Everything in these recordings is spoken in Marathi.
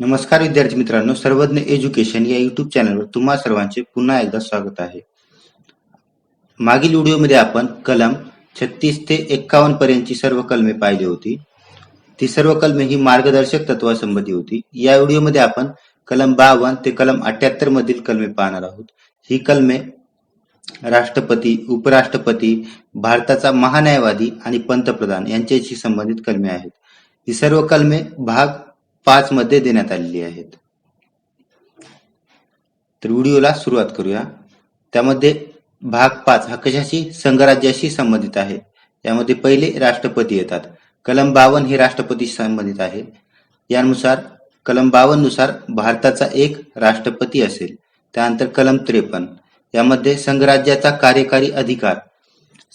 नमस्कार विद्यार्थी मित्रांनो सर्वज्ञ एज्युकेशन या युट्यूब चॅनलवर तुम्हा सर्वांचे पुन्हा एकदा स्वागत आहे. मागील व्हिडिओमध्ये आपण कलम छत्तीस ते एक्कावन्न पर्यंतची सर्व कलमे पाहिली होती. ती सर्व कलमे ही मार्गदर्शक तत्वासंबंधी होती. या व्हिडिओमध्ये आपण कलम बावन्न ते कलम अठ्याहत्तर मधील कलमे पाहणार आहोत. ही कलमे राष्ट्रपती उपराष्ट्रपती भारताचा महान्यायवादी आणि पंतप्रधान यांच्याशी संबंधित कलमे आहेत. ही सर्व कलमे भाग पाच मध्ये देण्यात आलेली आहेत. तर व्हिडिओला सुरुवात करूया. त्यामध्ये भाग पाच हा कशाशी? संघराज्याशी संबंधित आहे. यामध्ये पहिले राष्ट्रपती येतात. कलम बावन हे राष्ट्रपती संबंधित आहे. यानुसार कलम बावननुसार भारताचा एक राष्ट्रपती असेल. त्यानंतर कलम त्रेपन्न. यामध्ये संघराज्याचा कार्यकारी अधिकार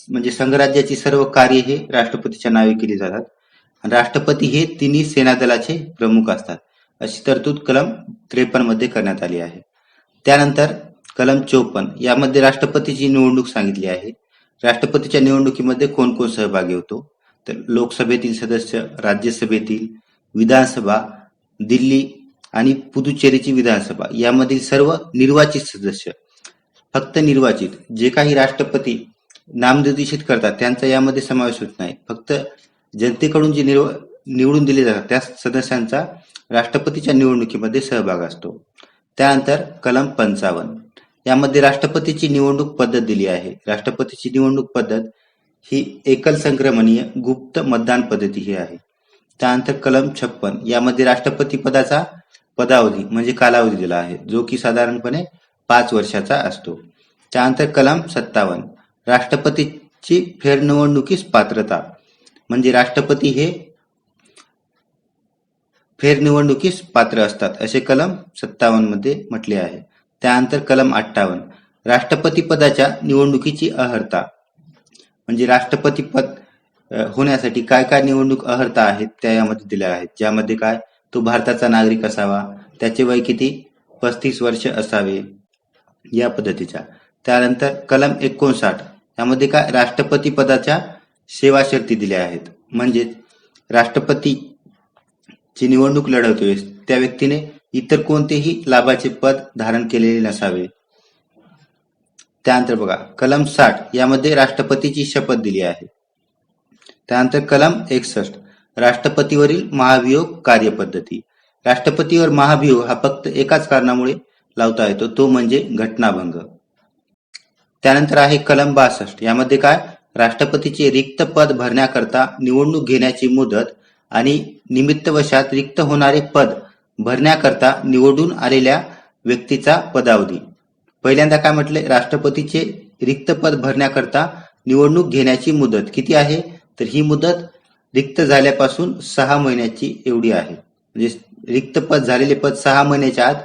म्हणजे संघराज्याची सर्व कार्य हे राष्ट्रपतीच्या नावे केली जातात. राष्ट्रपती हे तिन्ही सेना दलाचे प्रमुख असतात. अशी तरतूद कलम त्रेपन्नमध्ये करण्यात आली आहे. त्यानंतर कलम चोपन्न यामध्ये राष्ट्रपतीची निवडणूक सांगितली आहे. राष्ट्रपतीच्या निवडणुकीमध्ये कोण कोण सहभागी होतो? तर लोकसभेतील सदस्य राज्यसभेतील विधानसभा दिल्ली आणि पुदुचेरीची विधानसभा यामधील सर्व निर्वाचित सदस्य फक्त निर्वाचित जे काही राष्ट्रपती नामनिर्देशित करतात त्यांचा यामध्ये समावेश होत नाही. फक्त जनतेकडून जे निव निवडून दिले जातात त्या सदस्यांचा राष्ट्रपतीच्या निवडणुकीमध्ये सहभाग असतो. त्यानंतर कलम पंचावन्न. यामध्ये राष्ट्रपतीची निवडणूक पद्धत दिली आहे. राष्ट्रपतीची निवडणूक पद्धत ही एकल संक्रमणीय गुप्त मतदान पद्धती ही आहे. त्यानंतर कलम छप्पन. यामध्ये राष्ट्रपती पदाचा पदावधी म्हणजे कालावधी दिला आहे जो की साधारणपणे पाच वर्षाचा असतो. त्यानंतर कलम सत्तावन्न. राष्ट्रपतीची फेरनिवडणुकीस पात्रता. म्हणजे राष्ट्रपती हे फेरनिवडणुकीस पात्र असतात. असे कलम सत्तावन्नमध्ये म्हटले आहे. त्यानंतर कलम अठ्ठावन्न. राष्ट्रपती पदाच्या निवडणुकीची अहर्ता. म्हणजे राष्ट्रपती पद होण्यासाठी काय काय निवडणूक अहर्ता आहेत त्या यामध्ये दिल्या आहेत. ज्यामध्ये काय? तो भारताचा नागरिक असावा त्याचे वय किती? पस्तीस वर्ष असावे या पद्धतीच्या त्यानंतर कलम एकोणसाठ. यामध्ये काय? राष्ट्रपती पदाच्या सेवा शर्ती दिल्या आहेत. म्हणजे राष्ट्रपतीची निवडणूक लढवतोय त्या व्यक्तीने इतर कोणतेही लाभाचे पद धारण केलेले नसावे. त्यानंतर बघा कलम साठ यामध्ये राष्ट्रपतीची शपथ दिली आहे. त्यानंतर कलम एकसष्ट राष्ट्रपतीवरील महाभियोग कार्यपद्धती. राष्ट्रपतीवर महाभियोग हा फक्त एकाच कारणामुळे लावता येतो तो म्हणजे घटनाभंग. त्यानंतर आहे कलम बासष्ट यामध्ये काय? राष्ट्रपतीचे रिक्त पद भरण्याकरता निवडणूक घेण्याची मुदत आणि निमित्तवशात रिक्त होणारे पद भरण्याकरता निवडून आलेल्या व्यक्तीचा पदावधी. पहिल्यांदा काय म्हटले? राष्ट्रपतीचे रिक्त पद भरण्याकरता निवडणूक घेण्याची मुदत किती आहे? तर ही मुदत रिक्त झाल्यापासून सहा महिन्याची एवढी आहे. म्हणजे रिक्त पद झालेले पद सहा महिन्याच्या आत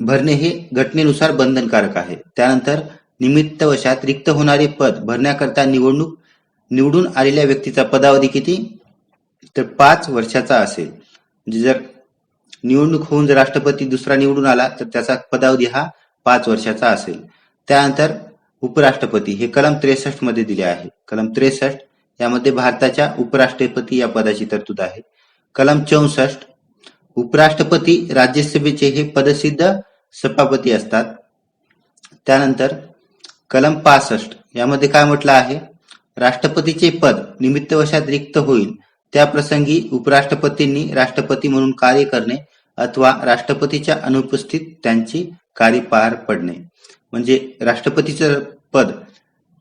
भरणे हे घटनेनुसार बंधनकारक आहे. त्यानंतर निमित्तवशात रिक्त होणारे पद भरण्याकरता निवडणूक निवडून आलेल्या व्यक्तीचा पदावधी किती? तर पाच वर्षाचा असेल. म्हणजे जर निवडणूक होऊन जर राष्ट्रपती दुसरा निवडून आला तर त्याचा पदावधी हा पाच वर्षाचा असेल. त्यानंतर उपराष्ट्रपती हे कलम त्रेसष्टमध्ये दिले आहे. कलम त्रेसष्ट यामध्ये भारताच्या उपराष्ट्रपती या पदाची तरतूद आहे. कलम चौसष्ट उपराष्ट्रपती राज्यसभेचे हे पदसिद्ध सभापती असतात. त्यानंतर कलम पासष्ट. यामध्ये काय म्हटलं आहे? राष्ट्रपतीचे पद निमित्तवशात रिक्त होईल. त्या प्रसंगी उपराष्ट्रपतींनी राष्ट्रपती म्हणून कार्य करणे अथवा राष्ट्रपतीच्या अनुपस्थित त्यांची कार्य पार पडणे. म्हणजे राष्ट्रपतीचं पद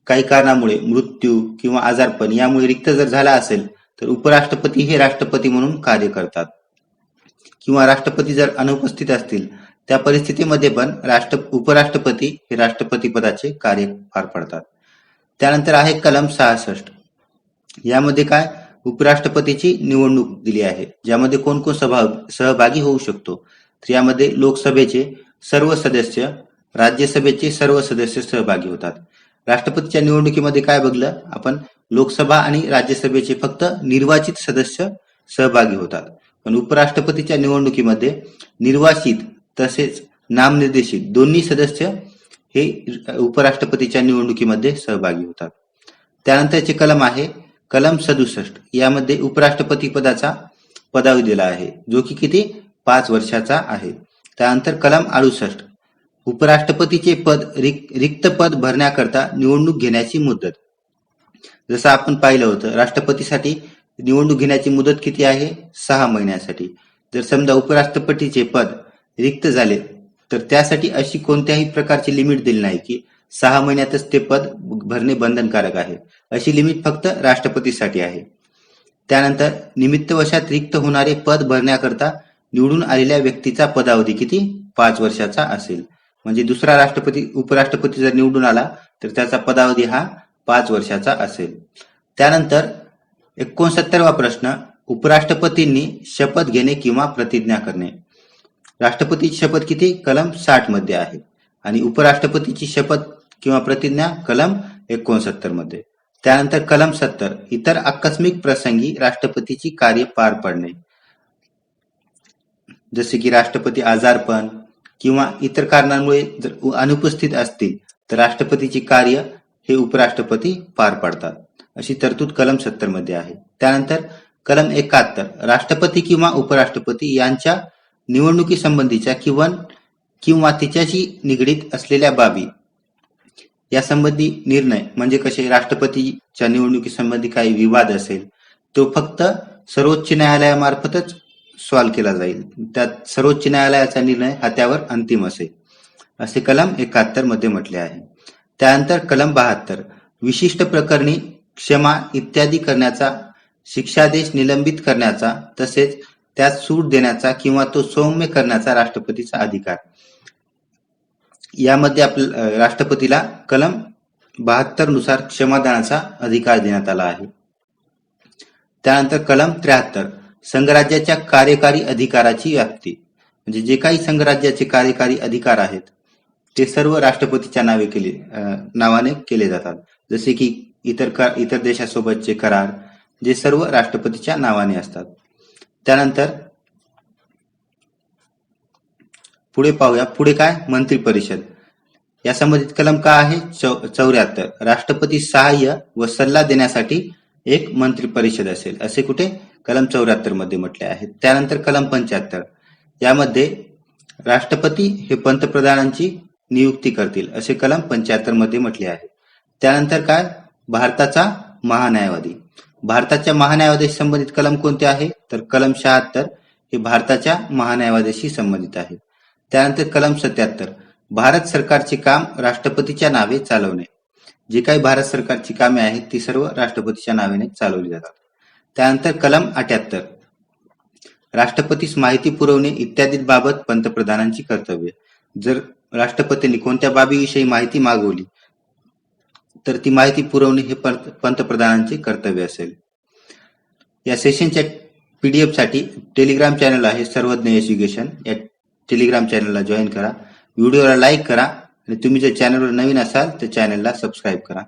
काही कारणामुळे मृत्यू किंवा आजारपण यामुळे रिक्त जर झाला असेल तर उपराष्ट्रपती हे राष्ट्रपती म्हणून कार्य करतात. किंवा राष्ट्रपती जर अनुपस्थित असतील त्या परिस्थितीमध्ये पण राष्ट्र उपराष्ट्रपती हे राष्ट्रपती पदाचे कार्य पार पडतात. त्यानंतर आहे कलम सहासष्ट. यामध्ये काय? उपराष्ट्रपतीची निवडणूक दिली आहे ज्यामध्ये कोण कोण सभा सहभागी होऊ शकतो. तर यामध्ये लोकसभेचे सर्व सदस्य राज्यसभेचे सर्व सदस्य सहभागी होतात. राष्ट्रपतीच्या निवडणुकीमध्ये काय बघलं? आपण लोकसभा आणि राज्यसभेचे फक्त निर्वाचित सदस्य सहभागी होतात. पण उपराष्ट्रपतीच्या निवडणुकीमध्ये निर्वाचित तसेच नामनिर्देशित दोन्ही सदस्य हे उपराष्ट्रपतीच्या निवडणुकीमध्ये सहभागी होतात. त्यानंतरचे कलम आहे कलम सदुसष्ट यामध्ये उपराष्ट्रपती पदाचा पदावी दिला आहे जो की किती? पाच वर्षाचा आहे. त्यानंतर कलम अडुसष्ट उपराष्ट्रपतीचे पद रिक रिक्त पद भरण्याकरता निवडणूक घेण्याची मुदत. जसं आपण पाहिलं होतं राष्ट्रपतीसाठी निवडणूक घेण्याची मुदत किती आहे? सहा महिन्यासाठी. जर समजा उपराष्ट्रपतीचे पद रिक्त झाले. तर त्यासाठी अशी कोणत्याही प्रकारची लिमिट दिली नाही की सहा महिन्यातच ते पद भरणे बंधनकारक आहे. अशी लिमिट फक्त राष्ट्रपतीसाठी आहे. त्यानंतर निमित्तवशात रिक्त होणारे पद भरण्याकरता निवडून आलेल्या व्यक्तीचा पदावधी किती? पाच वर्षाचा असेल. म्हणजे दुसरा राष्ट्रपती उपराष्ट्रपती जर निवडून आला तर त्याचा पदावधी हा पाच वर्षाचा असेल. त्यानंतर एकोणसत्तरवा प्रश्न उपराष्ट्रपतींनी शपथ घेणे किंवा प्रतिज्ञा करणे. राष्ट्रपतीची शपथ किती? कलम साठमध्ये आहे. आणि उपराष्ट्रपतीची शपथ किंवा प्रतिज्ञा कलम एकोणसत्तरमध्ये. त्यानंतर कलम सत्तर इतर आकस्मिक प्रसंगी राष्ट्रपतीची कार्य पार पडणे. जसे की राष्ट्रपती आजारपण किंवा इतर कारणांमुळे जर अनुपस्थित असतील तर राष्ट्रपतीची कार्य हे उपराष्ट्रपती पार पाडतात. अशी तरतूद कलम सत्तरमध्ये आहे. त्यानंतर कलम एकाहत्तर राष्ट्रपती किंवा उपराष्ट्रपती यांच्या निवडणुकीसंबंधीच्या किंवा किंवा तिच्याशी निगडीत असलेल्या बाबी. यासंबंधी निर्णय म्हणजे कसे राष्ट्रपतीच्या निवडणुकीसंबंधी काही विवाद असेल तो फक्त सर्वोच्च न्यायालयामार्फतच सॉल्व्ह केला जाईल. त्यात सर्वोच्च न्यायालयाचा निर्णय हा त्यावर अंतिम असेल असे कलम एकाहत्तरमध्ये म्हटले आहे. त्यानंतर कलम बहात्तर विशिष्ट प्रकरणी क्षमा इत्यादी करण्याचा शिक्षादेश निलंबित करण्याचा तसेच त्यात सूट देण्याचा किंवा तो सौम्य करण्याचा राष्ट्रपतीचा अधिकार. यामध्ये आपल्या राष्ट्रपतीला कलम बहात्तरनुसार क्षमादानाचा अधिकार देण्यात आला आहे. त्यानंतर कलम त्र्याहत्तर संघराज्याच्या कार्यकारी अधिकाराची व्याप्ती. म्हणजे जे काही संघराज्याचे कार्यकारी अधिकार आहेत ते सर्व राष्ट्रपतीच्या नावे केले नावाने केले जातात. जसे की इतर इतर देशासोबतचे करार जे सर्व राष्ट्रपतीच्या नावाने असतात. त्यानंतर पुढे पाहूया. पुढे काय? मंत्री परिषद या संबंधित कलम का आहे? चौऱ्याहत्तर. राष्ट्रपती सहाय्य व सल्ला देण्यासाठी एक मंत्री परिषद असेल. असे कुठे? कलम चौऱ्याहत्तरमध्ये म्हटले आहे. त्यानंतर कलम पंच्याहत्तर. यामध्ये राष्ट्रपती हे पंतप्रधानांची नियुक्ती करतील. असे कलम पंच्याहत्तरमध्ये म्हटले आहे. त्यानंतर काय? भारताचा महान्यायवादी. भारताच्या महान्यायवाद्याशी संबंधित कलम कोणते आहे? तर कलम शहात्तर हे भारताच्या महान्यायवादाशी संबंधित आहे. त्यानंतर कलम सत्याहत्तर भारत सरकारचे काम राष्ट्रपतीच्या नावे चालवणे. जे काही भारत सरकारची कामे आहेत ती सर्व राष्ट्रपतीच्या नावेने चालवली जातात. त्यानंतर कलम अठ्याहत्तर राष्ट्रपतीस माहिती पुरवणे इत्यादी बाबत पंतप्रधानांची कर्तव्य. जर राष्ट्रपतींनी कोणत्या बाबीविषयी माहिती मागवली तर ती माहिती पुरवणे हे पंतप्रधानांचे कर्तव्य असेल. या सेशनच्या पीडीएफसाठी टेलिग्राम चॅनल आहे सर्वज्ञ एज्युकेशन या टेलिग्राम चॅनलला जॉईन करा. व्हिडिओला लाईक करा. आणि तुम्ही जर चॅनलवर नवीन असाल तर चॅनलला सबस्क्राईब करा.